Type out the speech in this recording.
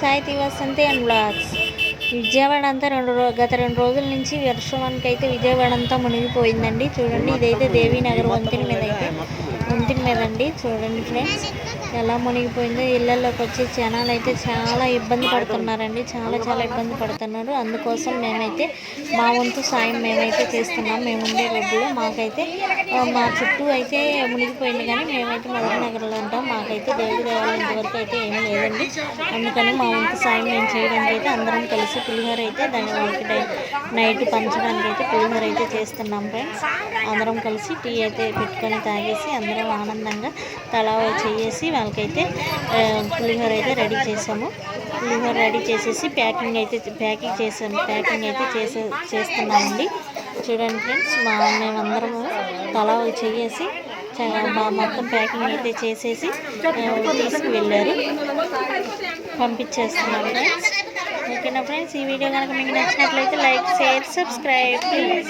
Sai Vasanthi and blogs. Vijayawada అంతా రెండు రో గత రెండు రోజుల నుంచి వర్షానికి అయితే విజయవాడ అంతా మునిగిపోయిందండి. చూడండి ఇదైతే దేవీనగర్ వంతెన మీద అయితే వంతెన చూడండి ఫ్రెండ్స్ ఎలా మునిగిపోయిందో. ఇళ్ళల్లోకి వచ్చి జనాలు అయితే చాలా ఇబ్బంది పడుతున్నారండి. చాలా చాలా ఇబ్బంది పడుతున్నారు. అందుకోసం మేమైతే మా వంతు సాయం మేమైతే చేస్తున్నాం. మేము ఉండే రోడ్డులో మాకైతే మా చుట్టూ అయితే మునిగిపోయింది కానీ మేమైతే మదర్ నగర్లో ఉంటాం. మాకైతే దేవుడి దేవాలయం వరకు అయితే ఏమీ లేదండి. అందుకని మా వంతు సాయం మేము చేయడానికి అయితే అందరం కలిసి పులిహోర అయితే దాని వాళ్ళకి నైట్ పంచడానికి అయితే పులిహోర అయితే చేస్తున్నాం ఫ్రెండ్స్. అందరం కలిసి టీ అయితే పెట్టుకొని తాగేసి అందరం ఆనందంగా తలా చేసి వాళ్ళకైతే పులిహోర అయితే రెడీ చేసాము. పులిహోర రెడీ చేసేసి ప్యాకింగ్ అయితే ప్యాకింగ్ చేసాము ప్యాకింగ్ అయితే చేసే చేస్తున్నామండి. చూడండి ఫ్రెండ్స్ మా మేమందరము తలా చేసి మా- మొత్తం ప్యాకింగ్ అయితే చేసేసి తీసుకువెళ్ళారు. పంపించేస్తున్నాం ఫ్రెండ్స్. ఓకేనా ఫ్రెండ్స్ ఈ వీడియో కనుక మీకు నచ్చినట్లయితే లైక్ షేర్ సబ్స్క్రైబ్ ప్లీజ్.